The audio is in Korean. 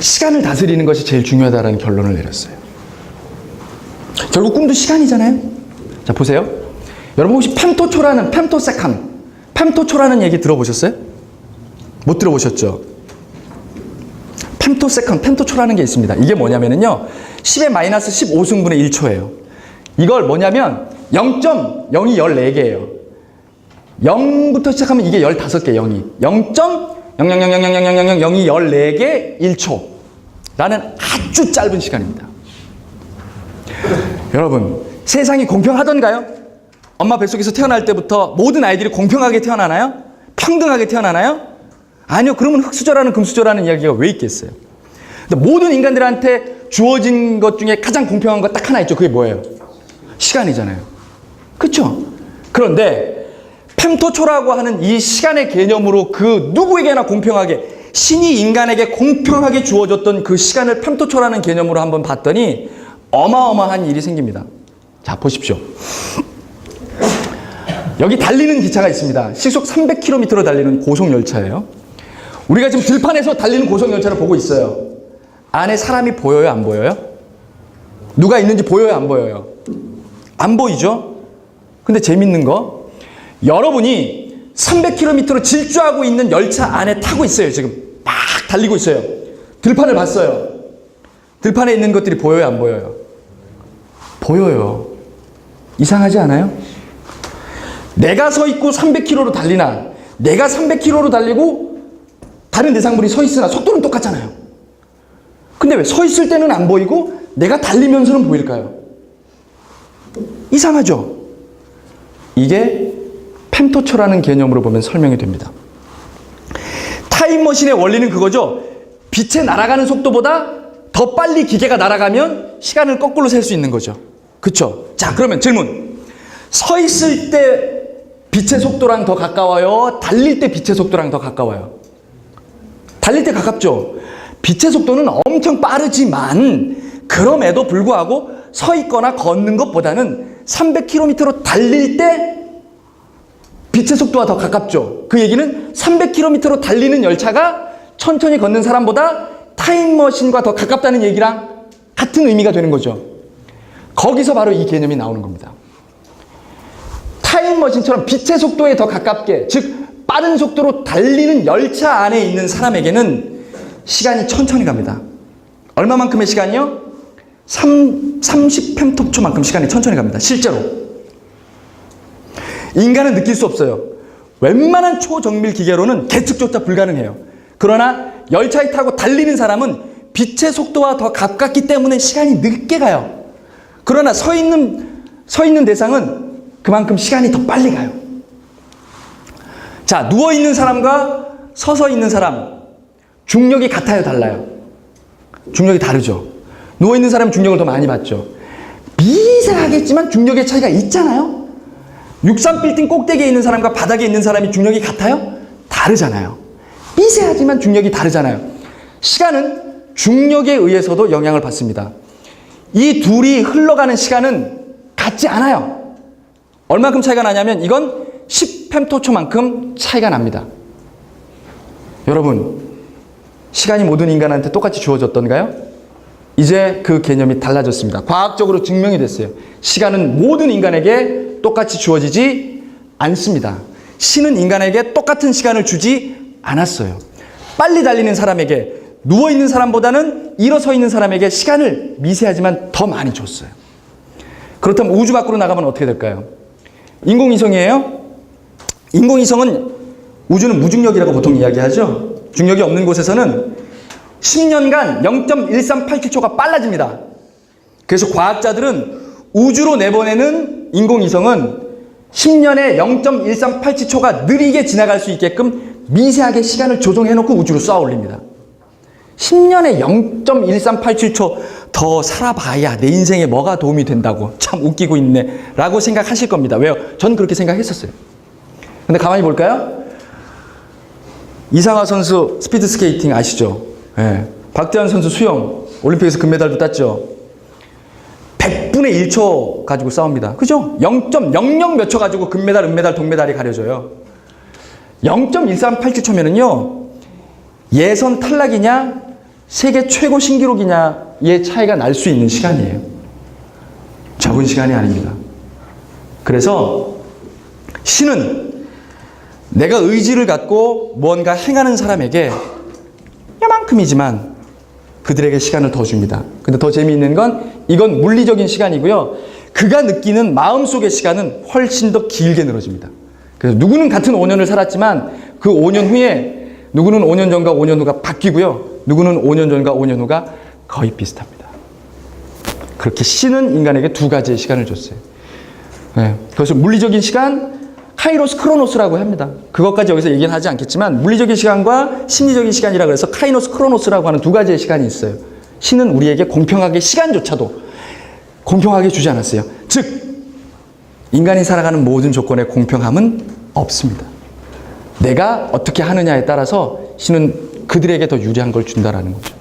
시간을 다스리는 것이 제일 중요하다는 결론을 내렸어요. 결국 꿈도 시간이잖아요. 자, 보세요. 여러분 혹시 펜토초라는 펜토세컨, 펜토초라는 얘기 들어보셨어요? 못 들어보셨죠? 펜토세컨, 펜토초라는 게 있습니다. 이게 뭐냐면요. 10의 마이너스 15승분의 1초예요. 이걸 뭐냐면 0.0이 14개예요. 0부터 시작하면 이게 15개 0이. 0.00000000000이 14개 1초. 라는 아주 짧은 시간입니다. 여러분, 세상이 공평하던가요? 엄마 뱃속에서 태어날 때부터 모든 아이들이 공평하게 태어나나요? 평등하게 태어나나요? 아니요. 그러면 흑수저라는 금수저라는 이야기가 왜 있겠어요? 모든 인간들한테 주어진 것 중에 가장 공평한 것 딱 하나 있죠. 그게 뭐예요? 시간이잖아요. 그렇죠? 그런데 펜토초라고 하는 이 시간의 개념으로 그 누구에게나 공평하게 신이 인간에게 공평하게 주어졌던 그 시간을 펜토초라는 개념으로 한번 봤더니 어마어마한 일이 생깁니다. 자, 보십시오. 여기 달리는 기차가 있습니다. 시속 300km로 달리는 고속열차예요. 우리가 지금 들판에서 달리는 고속열차를 보고 있어요. 안에 사람이 보여요? 안 보여요? 누가 있는지 보여요? 안 보여요? 안 보이죠? 근데 재밌는 거, 여러분이 300km로 질주하고 있는 열차 안에 타고 있어요. 지금 막 달리고 있어요. 들판을 봤어요. 들판에 있는 것들이 보여요? 안 보여요? 보여요. 이상하지 않아요? 내가 서 있고 300km로 달리나, 내가 300km로 달리고 다른 대상물이 서 있으나 속도는 똑같잖아요. 근데 왜 서 있을 때는 안 보이고 내가 달리면서는 보일까요? 이상하죠? 이게 펜토초라는 개념으로 보면 설명이 됩니다. 타임머신의 원리는 그거죠. 빛의 날아가는 속도보다 더 빨리 기계가 날아가면 시간을 거꾸로 셀 수 있는 거죠. 그쵸? 자, 그러면 질문. 서 있을 때 빛의 속도랑 더 가까워요? 달릴 때 빛의 속도랑 더 가까워요? 달릴 때 가깝죠? 빛의 속도는 엄청 빠르지만 그럼에도 불구하고 서 있거나 걷는 것보다는 300km로 달릴 때 빛의 속도와 더 가깝죠. 그 얘기는 300km로 달리는 열차가 천천히 걷는 사람보다 타임머신과 더 가깝다는 얘기랑 같은 의미가 되는 거죠. 거기서 바로 이 개념이 나오는 겁니다. 타임머신처럼 빛의 속도에 더 가깝게, 즉, 빠른 속도로 달리는 열차 안에 있는 사람에게는 시간이 천천히 갑니다. 얼마만큼의 시간이요? 3, 30펜토초만큼 시간이 천천히 갑니다. 실제로. 인간은 느낄 수 없어요. 웬만한 초정밀 기계로는 계측조차 불가능해요. 그러나 열차에 타고 달리는 사람은 빛의 속도와 더 가깝기 때문에 시간이 늦게 가요. 그러나 서 있는, 서 있는 대상은 그만큼 시간이 더 빨리 가요. 자, 누워있는 사람과 서서 있는 사람, 중력이 같아요, 달라요? 중력이 다르죠. 누워있는 사람은 중력을 더 많이 받죠. 미세하겠지만 중력의 차이가 있잖아요. 63빌딩 꼭대기에 있는 사람과 바닥에 있는 사람이 중력이 같아요? 다르잖아요. 미세하지만 중력이 다르잖아요. 시간은 중력에 의해서도 영향을 받습니다. 이 둘이 흘러가는 시간은 같지 않아요. 얼마큼 차이가 나냐면 이건 10펜토초만큼 차이가 납니다. 여러분, 시간이 모든 인간한테 똑같이 주어졌던가요? 이제 그 개념이 달라졌습니다. 과학적으로 증명이 됐어요. 시간은 모든 인간에게 똑같이 주어지지 않습니다. 신은 인간에게 똑같은 시간을 주지 않았어요. 빨리 달리는 사람에게 누워 있는 사람보다는 일어서 있는 사람에게 시간을 미세하지만 더 많이 줬어요. 그렇다면 우주 밖으로 나가면 어떻게 될까요? 인공위성이에요? 인공위성은 우주는 무중력이라고 보통 이야기하죠. 중력이 없는 곳에서는 10년간 0.1387초가 빨라집니다. 그래서 과학자들은 우주로 내보내는 인공위성은 10년에 0.1387초가 느리게 지나갈 수 있게끔 미세하게 시간을 조정해 놓고 우주로 쏘아 올립니다. 10년에 0.1387초 더 살아봐야 내 인생에 뭐가 도움이 된다고 참 웃기고 있네 라고 생각하실 겁니다. 왜요? 전 그렇게 생각했었어요. 근데 가만히 볼까요? 이상화 선수 스피드 스케이팅 아시죠? 예. 박대환 선수 수영 올림픽에서 금메달도 땄죠. 0.1분의 1초 가지고 싸웁니다. 그죠? 0.00 몇 초 가지고 금메달, 은메달, 동메달이 가려져요. 0.138초면은요, 예선 탈락이냐, 세계 최고 신기록이냐의 차이가 날 수 있는 시간이에요. 적은 시간이 아닙니다. 그래서 신은 내가 의지를 갖고 뭔가 행하는 사람에게 이만큼이지만 그들에게 시간을 더 줍니다. 근데 더 재미있는 건 이건 물리적인 시간이고요. 그가 느끼는 마음속의 시간은 훨씬 더 길게 늘어집니다. 그래서 누구는 같은 5년을 살았지만 그 5년 후에 누구는 5년 전과 5년 후가 바뀌고요. 누구는 5년 전과 5년 후가 거의 비슷합니다. 그렇게 신은 인간에게 두 가지의 시간을 줬어요. 네, 그래서 물리적인 시간, 카이로스 크로노스라고 합니다. 그것까지 여기서 얘기는 하지 않겠지만 물리적인 시간과 심리적인 시간이라 그래서 카이노스 크로노스라고 하는 두 가지의 시간이 있어요. 신은 우리에게 공평하게 시간조차도 공평하게 주지 않았어요. 즉 인간이 살아가는 모든 조건의 공평함은 없습니다. 내가 어떻게 하느냐에 따라서 신은 그들에게 더 유리한 걸 준다라는 거죠.